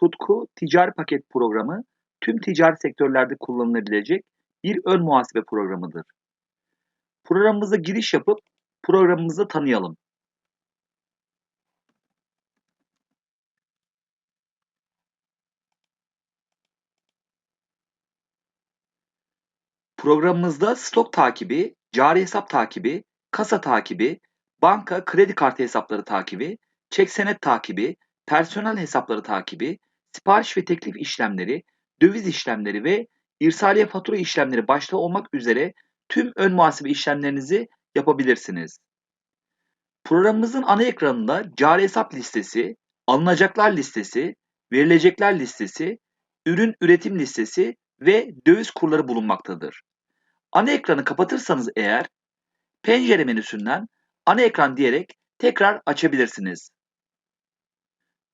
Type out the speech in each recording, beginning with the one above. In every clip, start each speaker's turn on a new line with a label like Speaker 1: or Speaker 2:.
Speaker 1: Tutku Ticari Paket Programı tüm ticari sektörlerde kullanılabilecek bir ön muhasebe programıdır. Programımıza giriş yapıp programımızı tanıyalım. Programımızda stok takibi, cari hesap takibi, kasa takibi, banka kredi kartı hesapları takibi, çek senet takibi, personel hesapları takibi, sipariş ve teklif işlemleri, döviz işlemleri ve irsaliye fatura işlemleri başta olmak üzere tüm ön muhasebe işlemlerinizi yapabilirsiniz. Programımızın ana ekranında cari hesap listesi, alınacaklar listesi, verilecekler listesi, ürün üretim listesi ve döviz kurları bulunmaktadır. Ana ekranı kapatırsanız eğer pencere menüsünden ana ekran diyerek tekrar açabilirsiniz.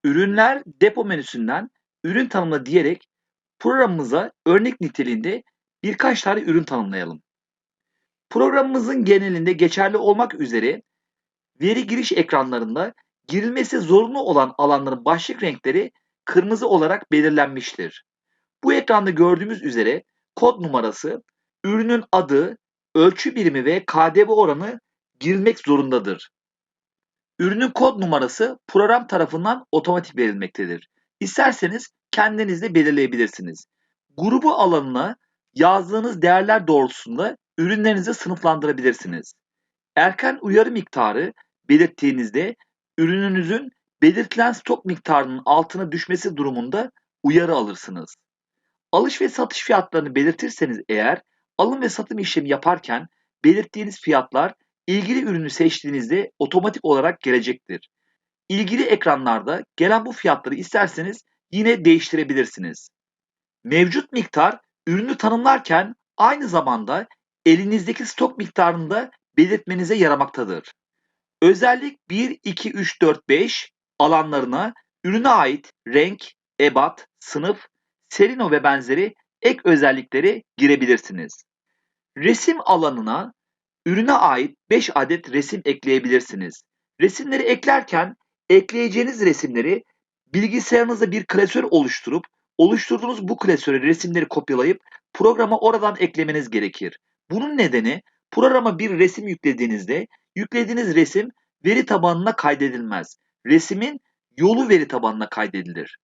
Speaker 1: Ürünler depo menüsünden ürün tanımla diyerek programımıza örnek niteliğinde birkaç tane ürün tanımlayalım. Programımızın genelinde geçerli olmak üzere veri giriş ekranlarında girilmesi zorunlu olan alanların başlık renkleri kırmızı olarak belirlenmiştir. Bu ekranda gördüğümüz üzere kod numarası, ürünün adı, ölçü birimi ve KDV oranı girilmek zorundadır. Ürünün kod numarası program tarafından otomatik verilmektedir. İsterseniz kendiniz de belirleyebilirsiniz. Grubu alanına yazdığınız değerler doğrultusunda ürünlerinizi sınıflandırabilirsiniz. Erken uyarı miktarı belirttiğinizde ürününüzün belirtilen stok miktarının altına düşmesi durumunda uyarı alırsınız. Alış ve satış fiyatlarını belirtirseniz eğer alım ve satım işlemi yaparken belirttiğiniz fiyatlar ilgili ürünü seçtiğinizde otomatik olarak gelecektir. İlgili ekranlarda gelen bu fiyatları isterseniz yine değiştirebilirsiniz. Mevcut miktar ürünü tanımlarken aynı zamanda elinizdeki stok miktarını da belirtmenize yaramaktadır. Özellik 1, 2, 3, 4, 5 alanlarına ürüne ait renk, ebat, sınıf, serino ve benzeri ek özellikleri girebilirsiniz. Resim alanına ürüne ait 5 adet resim ekleyebilirsiniz. Resimleri eklerken ekleyeceğiniz resimleri bilgisayarınızda bir klasör oluşturup oluşturduğunuz bu klasöre resimleri kopyalayıp programa oradan eklemeniz gerekir. Bunun nedeni programa bir resim yüklediğinizde yüklediğiniz resim veri tabanına kaydedilmez. Resimin yolu veri tabanına kaydedilir.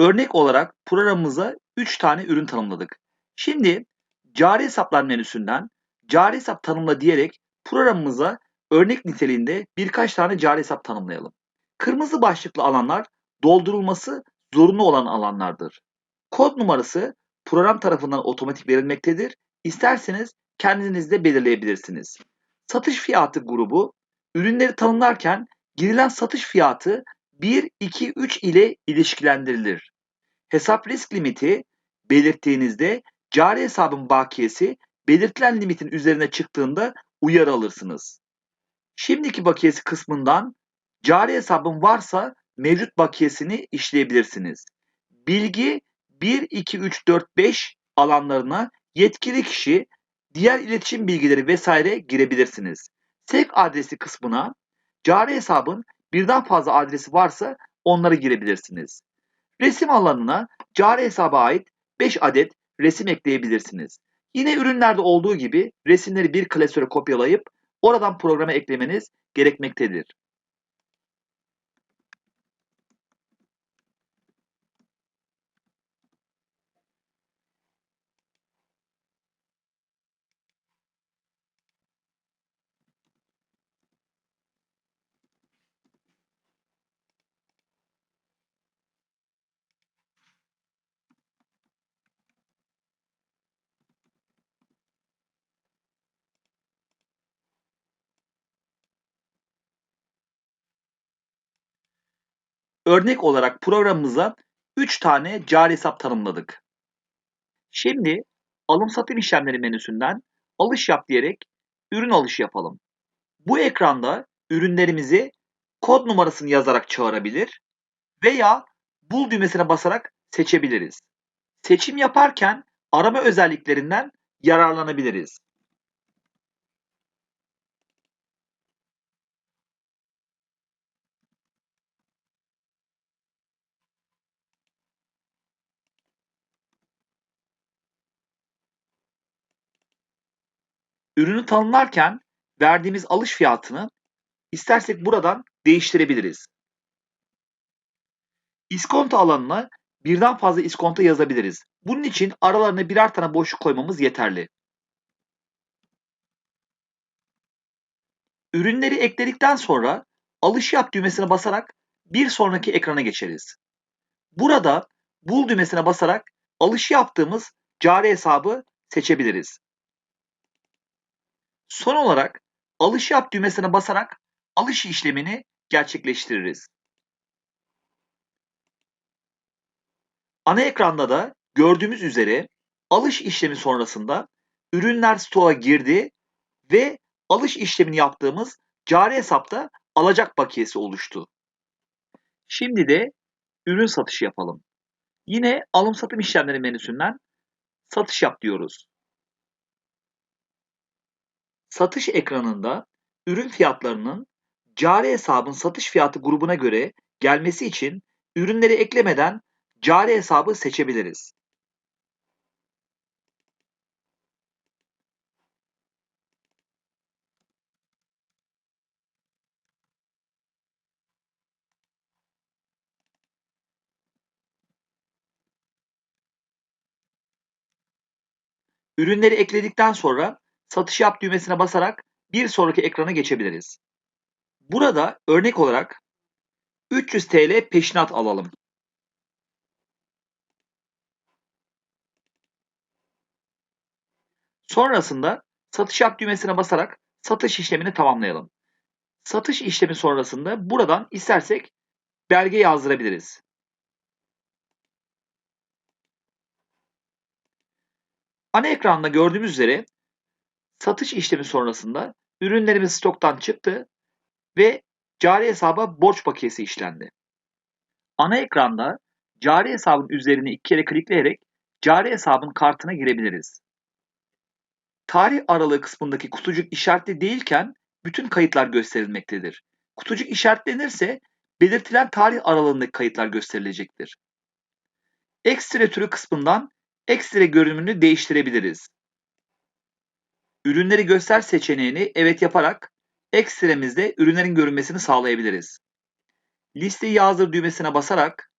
Speaker 1: Örnek olarak programımıza 3 tane ürün tanımladık. Şimdi cari hesaplar menüsünden cari hesap tanımla diyerek programımıza örnek niteliğinde birkaç tane cari hesap tanımlayalım. Kırmızı başlıklı alanlar doldurulması zorunlu olan alanlardır. Kod numarası program tarafından otomatik verilmektedir. İsterseniz kendiniz de belirleyebilirsiniz. Satış fiyatı grubu ürünleri tanımlarken girilen satış fiyatı 1, 2, 3 ile ilişkilendirilir. Hesap risk limiti belirttiğinizde cari hesabın bakiyesi belirtilen limitin üzerine çıktığında uyarı alırsınız. Şimdiki bakiyesi kısmından cari hesabın varsa mevcut bakiyesini işleyebilirsiniz. Bilgi 1, 2, 3, 4, 5 alanlarına yetkili kişi, diğer iletişim bilgileri vesaire girebilirsiniz. Sevk adresi kısmına cari hesabın birden fazla adresi varsa onları girebilirsiniz. Resim alanına cari hesaba ait 5 adet resim ekleyebilirsiniz. Yine ürünlerde olduğu gibi resimleri bir klasöre kopyalayıp oradan programa eklemeniz gerekmektedir. Örnek olarak programımıza 3 tane cari hesap tanımladık. Şimdi alım satım işlemleri menüsünden alış yap diyerek ürün alışı yapalım. Bu ekranda ürünlerimizi kod numarasını yazarak çağırabilir veya bul düğmesine basarak seçebiliriz. Seçim yaparken arama özelliklerinden yararlanabiliriz. Ürünü tanımlarken verdiğimiz alış fiyatını istersek buradan değiştirebiliriz. İskonto alanına birden fazla iskonto yazabiliriz. Bunun için aralarına birer tane boşluk koymamız yeterli. Ürünleri ekledikten sonra alış yap düğmesine basarak bir sonraki ekrana geçeriz. Burada bul düğmesine basarak alış yaptığımız cari hesabı seçebiliriz. Son olarak alış yap düğmesine basarak alış işlemini gerçekleştiririz. Ana ekranda da gördüğümüz üzere alış işlemi sonrasında ürünler stoğa girdi ve alış işlemini yaptığımız cari hesapta alacak bakiyesi oluştu. Şimdi de ürün satışı yapalım. Yine alım satım işlemleri menüsünden satış yap diyoruz. Satış ekranında ürün fiyatlarının cari hesabın satış fiyatı grubuna göre gelmesi için ürünleri eklemeden cari hesabı seçebiliriz. Ürünleri ekledikten sonra satış yap düğmesine basarak bir sonraki ekrana geçebiliriz. Burada örnek olarak 300 TL peşinat alalım. Sonrasında satış yap düğmesine basarak satış işlemini tamamlayalım. Satış işlemi sonrasında buradan istersek belge yazdırabiliriz. Ana ekranda gördüğümüz üzere satış işlemi sonrasında ürünlerimiz stoktan çıktı ve cari hesaba borç bakiyesi işlendi. Ana ekranda cari hesabın üzerine iki kere klikleyerek cari hesabın kartına girebiliriz. Tarih aralığı kısmındaki kutucuk işaretli değilken bütün kayıtlar gösterilmektedir. Kutucuk işaretlenirse belirtilen tarih aralığındaki kayıtlar gösterilecektir. Ekstra türü kısmından ekstra görünümünü değiştirebiliriz. Ürünleri göster seçeneğini evet yaparak ekstremizde ürünlerin görünmesini sağlayabiliriz. Listeyi yazdır düğmesine basarak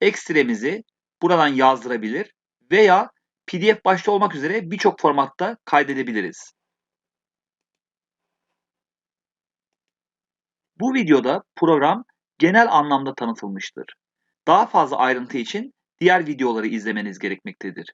Speaker 1: ekstremizi buradan yazdırabilir veya PDF başta olmak üzere birçok formatta kaydedebiliriz. Bu videoda program genel anlamda tanıtılmıştır. Daha fazla ayrıntı için diğer videoları izlemeniz gerekmektedir.